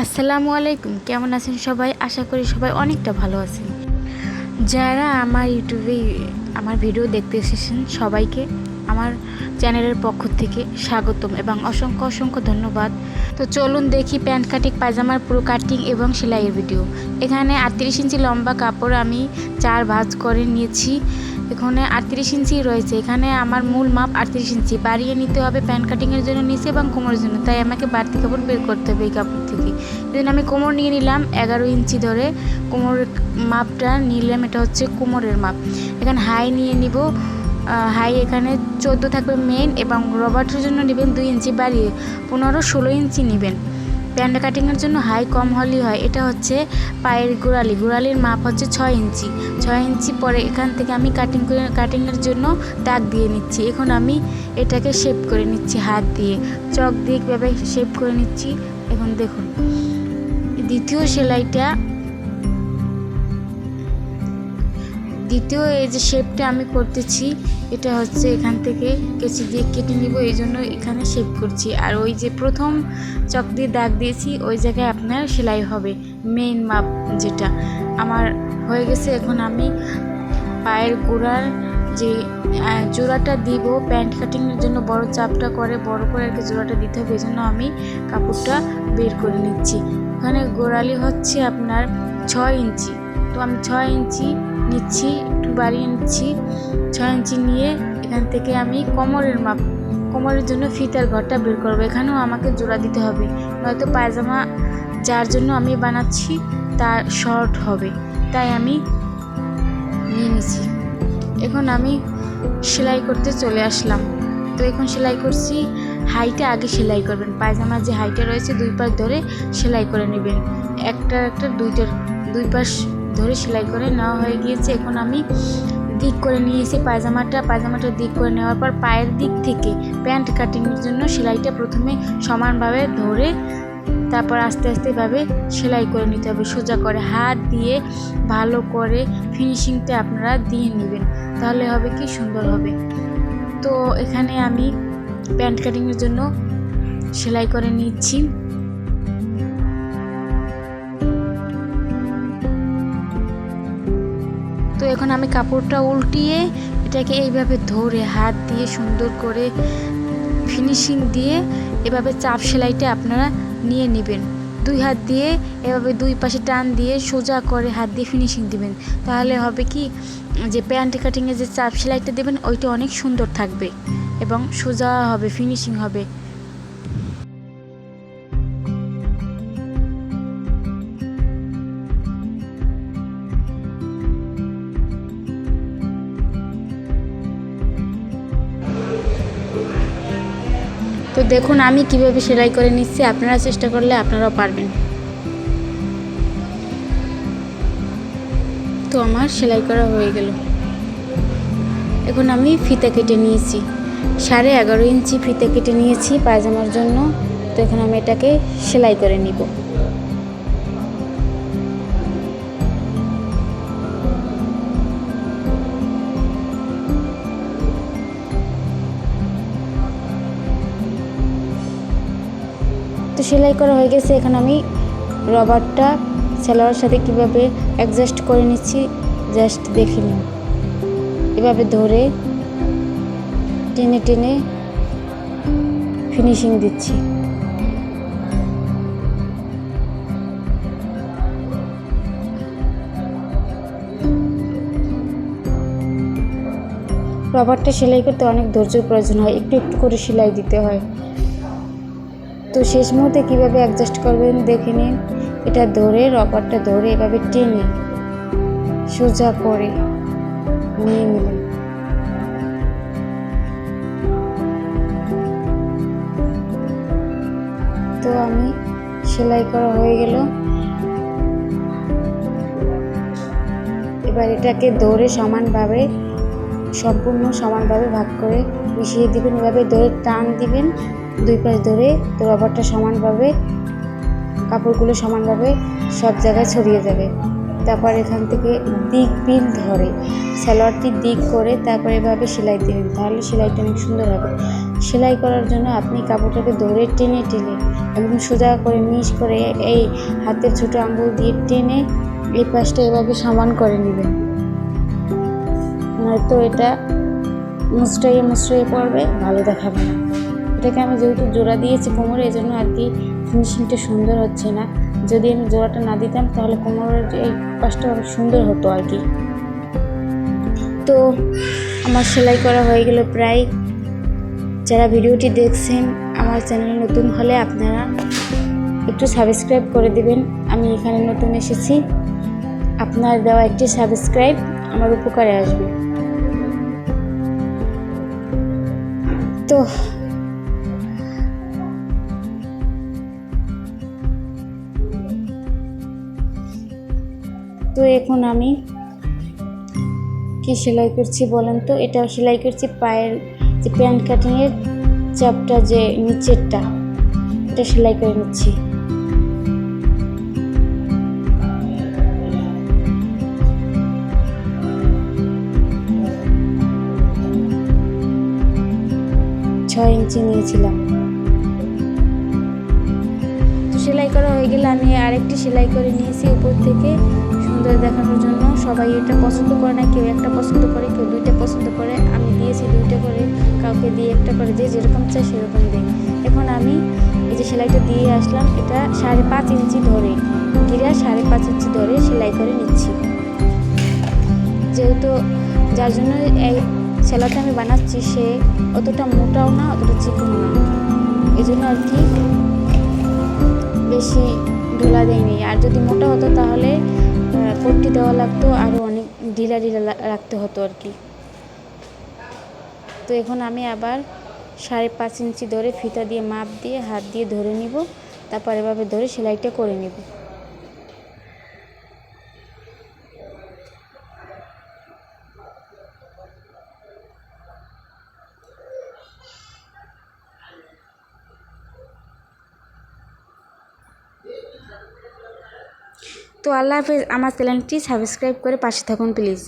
আসসালামু আলাইকুম, কেমন আছেন সবাই? আশা করি সবাই অনেকটা ভালো আছেন। যারা আমার ইউটিউবে আমার ভিডিও দেখতে এসেছেন সবাইকে আমার চ্যানেলের পক্ষ থেকে স্বাগতম এবং অসংখ্য অসংখ্য ধন্যবাদ। তো চলুন দেখি প্যান্ট কাটিং, পায়জামার পুরো কাটিং এবং সেলাইয়ের ভিডিও। এখানে আটত্রিশ ইঞ্চি লম্বা কাপড় আমি চার ভাঁজ করে নিয়েছি। এখানে আটত্রিশ ইঞ্চি রয়েছে। এখানে আমার মূল মাপ আটত্রিশ ইঞ্চি। বাড়িয়ে নিতে হবে প্যান্ট কাটিংয়ের জন্য নিচে এবং কোমরের জন্য। তাই আমাকে বাড়তি কাপড় বের করতে হবে এই কাপড় থেকে। জন্য আমি কোমর নিয়ে নিলাম এগারো ইঞ্চি ধরে কোমরের মাপটা নিলাম, এটা হচ্ছে কোমরের মাপ। এখানে হাই নিয়ে নিব। হাই এখানে চোদ্দ থাকবে মেন এবং রবার্টের জন্য নেবেন দুই ইঞ্চি। বাড়িয়ে পনেরো ষোলো ইঞ্চি নেবেন। প্যান্ট কাটিংয়ের জন্য হাই কম হলেই হয়। এটা হচ্ছে পায়ের গোড়ালি। গোড়ালির মাপ হচ্ছে ছয় ইঞ্চি। ছয় ইঞ্চি পরে এখান থেকে আমি কাটিং করে কাটিংয়ের জন্য দাগ দিয়ে নিচ্ছি। এখন আমি এটাকে শেপ করে নিচ্ছি হাত দিয়ে। চক দিয়ে কীভাবে শেপ করে নিচ্ছি। এখন দেখুন, দ্বিতীয় সেলাইটা, দ্বিতীয় এই যে শেপটা আমি করতেছি এটা হচ্ছে এখান থেকে কেচি দিয়ে কেটে নিব, এই জন্য এখানে শেপ করছি। আর ওই যে প্রথম চক দিয়ে দাগ দিয়েছি, ওই জায়গায় আপনার সেলাই হবে মেইন মাপ যেটা। আমার হয়ে গেছে, এখন আমি পায়ের গোড়ার যে জোড়াটা দিব, প্যান্ট কাটিংয়ের জন্য বড় চাপটা করে, বড় করে আর কি জোড়াটা দিতে হবে, এই জন্য আমি কাপড়টা বের করে নিচ্ছি। ওখানে গোড়ালি হচ্ছে আপনার ছয় ইঞ্চি, তো আমি ছয় ইঞ্চি নিচ্ছি বাড়িয়ে নিচ্ছি ছয় ইঞ্চি নিয়ে এখান থেকে আমি কোমরের মাপ, কোমরের জন্য ফিতার ঘরটা বের করব। এখানেও আমাকে জোড়া দিতে হবে, নয়তো পায়জামা যার জন্য আমি বানাচ্ছি তার শর্ট হবে, তাই আমি নিয়ে নিছি। এখন আমি সেলাই করতে চলে আসলাম। তো এখন সেলাই করছি, হাইটা আগে সেলাই করবেন, পায়জামার যে হাইটা রয়েছে দুই পাশ ধরে সেলাই করে নেবেন একটা একটা, দুইটার দুই পাশ ধরে সেলাই করে নেওয়া হয়ে গিয়েছে। এখন আমি দিক করে নিয়েছি পায়জামাটা। পায়জামাটা দিক করে নেওয়ার পর পায়ের দিক থেকে প্যান্ট কাটিংয়ের জন্য সেলাইটা প্রথমে সমানভাবে ধরে তারপর আস্তে আস্তে ভাবে সেলাই করে নিতে হবে। সোজা করে হাত দিয়ে ভালো করে ফিনিশিংটা আপনারা দিয়ে নেবেন। তাহলে হবে কি? সুন্দর হবে। তো এখানে আমি প্যান্ট কাটিংয়ের জন্য সেলাই করে নিচ্ছি। তো এখন আমি কাপড়টা উল্টিয়ে এটাকে এইভাবে ধরে হাত দিয়ে সুন্দর করে ফিনিশিং দিয়ে এভাবে চাপ সেলাইটা আপনারা নিয়ে নেবেন। দুই হাত দিয়ে এভাবে দুই পাশে টান দিয়ে সোজা করে হাত দিয়ে ফিনিশিং দিবেন। তাহলে হবে কি, যে প্যান্ট কাটিংয়ে যে চাপ সেলাইটা দেবেন, ওইটা অনেক সুন্দর থাকবে এবং সোজা হবে ফিনিশিং হবে। তো দেখুন, আমি কীভাবে সেলাই করে নিচ্ছি। আপনারা চেষ্টা করলে আপনারাও পারবেন। তো আমার সেলাই করা হয়ে গেল। এখন আমি ফিতা কেটে নিয়েছি। সাড়ে এগারো ইঞ্চি ফিতা কেটে নিয়েছি পায়জামার জন্য। তো এখন আমি এটাকে সেলাই করে নিব। তো সেলাই করা হয়ে গেছে। এখন আমি রবারটা সেলোয়ার সাথে কীভাবে অ্যাডজাস্ট করে নিচ্ছি জাস্ট দেখে নিন এভাবে ধরে টেনে টেনে ফিনিশিং দিচ্ছি। রবারটা সেলাই করতে অনেক ধৈর্য প্রয়োজন হয়। একটু একটু করে সেলাই দিতে হয়। তো শেষ মুহূর্তে কীভাবে অ্যাডজাস্ট করবেন দেখে নিন। এটা ধরে, রবারটা ধরে এভাবে টেনে সোজা করে নিয়ে নিলেন তো আমি সেলাই করা হয়ে গেল। এবার এটাকে ধরে সমানভাবে, সম্পূর্ণ সমানভাবে ভাগ করে মিশিয়ে দিবেন। এভাবে ধরে টান দিবেন। দুই পাশ ধরে তো রবারটা সমানভাবে, কাপড়গুলো সমানভাবে সব জায়গায় ছড়িয়ে যাবে। তারপর এখান থেকে দিক পিন ধরে, সালোয়ারটি দিক করে তারপর এভাবে সেলাই দিবেন তাহলে সেলাইটা অনেক সুন্দর হবে। সেলাই করার জন্য আপনি কাপড়টাকে ধরে টেনে টেনে একদম সোজা করে মিস করে এই হাতের ছোটো আঙ্গুল দিয়ে টেনে এই পাশটা এভাবে সমান করে নেবেন। নয়তো এটা মুচড়াইয়ে মুচড়াইয়ে পড়বে, ভালো দেখাবে না। এটাকে আমি যেহেতু জোড়া দিয়েছি কোমরে, এই জন্য আর কি ফিনিশিংটা সুন্দর হচ্ছে না। যদি আমি জোড়াটা না দিতাম, তাহলে কোমরের এই পাশটা অনেক সুন্দর হতো আর কি। তো আমার সেলাই করা হয়ে গেল প্রায়। যারা ভিডিওটি দেখছেন, আমার চ্যানেলে নতুন হলে আপনারা একটু সাবস্ক্রাইব করে দিবেন। আমি এখানে নতুন এসেছি। আপনার দেওয়া একটি সাবস্ক্রাইব আমার উপকারে আসবে। তো তো এখন আমি কি সেলাই করছি বলেন তো? এটা সেলাই করছি পায়ের যে প্যান্ট কাটিংয়ের চাপটা যে নিচেরটা, এটা সেলাই করে নিচ্ছি। ছয় ইঞ্চি নিয়েছিলাম। হয়ে গেলে আমি আরেকটি সেলাই করে নিয়েছি উপর থেকে। সুন্দর দেখানোর জন্য। সবাই এটা পছন্দ করে না, কেউ একটা পছন্দ করে, কেউ দুইটা পছন্দ করে। আমি দিয়েছি দুইটা করে, কাউকে দিয়ে একটা করে, যে যেরকম চাই সেরকম দিই এখন আমি এই যে সেলাইটা দিয়ে আসলাম, এটা সাড়ে পাঁচ ইঞ্চি ধরে। গিরা সাড়ে পাঁচ ইঞ্চি ধরে সেলাই করে নিচ্ছি। যেহেতু যার জন্য এই সেলাইটা আমি বানাচ্ছি, সে অতটা মোটাও না, অতটা চিকনও না। এই জন্য আর কি বেশি ঢোলা দেয়নি। আর যদি মোটা হতো তাহলে পট্টি দেওয়া লাগতো আরও অনেক ঢিলা ঢিলা রাখতে হতো আর কি। তো এখন আমি আবার সাড়ে পাঁচ ইঞ্চি ধরে ফিতা দিয়ে মাপ দিয়ে, হাত দিয়ে ধরে নিব। তারপর এভাবে ধরে সেলাইটা করে নিব। তো আল্লাহ হাফেজ আমার চ্যানেলটি সাবস্ক্রাইব করে পাশে থাকুন প্লিজ।